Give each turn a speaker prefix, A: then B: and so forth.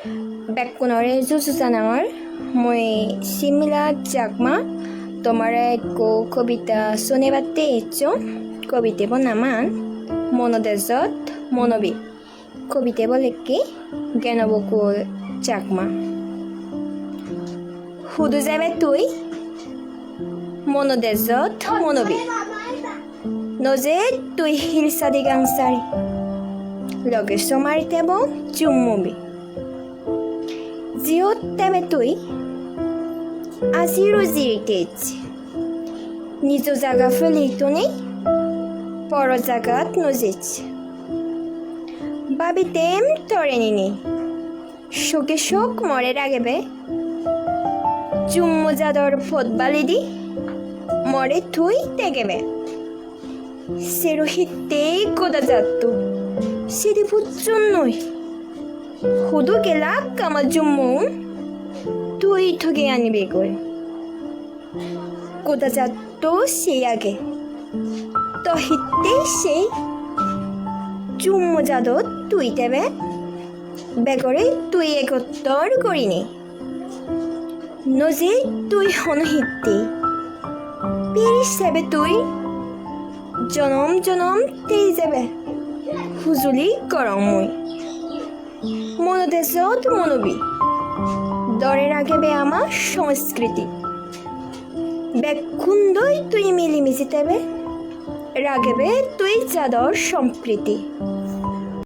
A: বেকুনৰে যুযুজানাঙৰ মই চিমিলা জাকমা, তোমাৰে কো কবিতা শুনিবাতে ইচ্ছো কবিতেব নামান মনোদেজত মনোবি। কবিতেব লেখি জ্ঞানবকুল জাকমা। সুধু যাবে তুই, মনোদেজত মনোবি। নজে তুই হিলসাদি গাংচাৰি লগে চমাৰিতেব চুম্মুবি। জিঅ'ত তেমে তুই? আজিৰো জিৰিতেজ নিজ জাগা ফেলিটোনি পৰ জাগাত নজিজ বাবিতেম তৰেনিনি শোকে শোক মরে রাগেবে চুম্মু জাদর ফোটবালি দি মরে থুই তেগেবে সেরু হিতেই কোদা যাত্তু সিদি হুদু গেলা কামা জুম্মু। তুই ঠগে আনিবে গৈ কোদা যাত্তু সেই আগে। তো হিতেই সেই চুম্মু জাদত তুই দেবে। বেগরে তুই একত্তর করিনি। নজে তুই হনহিত্তি পিরিস যাবে তুই জনম জনম তেই যাবে। হুজুলি গরম মুই। মনোদেশত মনবি। দরে রাগেবে আমার সংস্কৃতি। ব্যাকুন্দই তুই মিলিমিশি তেবে রাগেবে তুই চাদর সম্প্রীতি।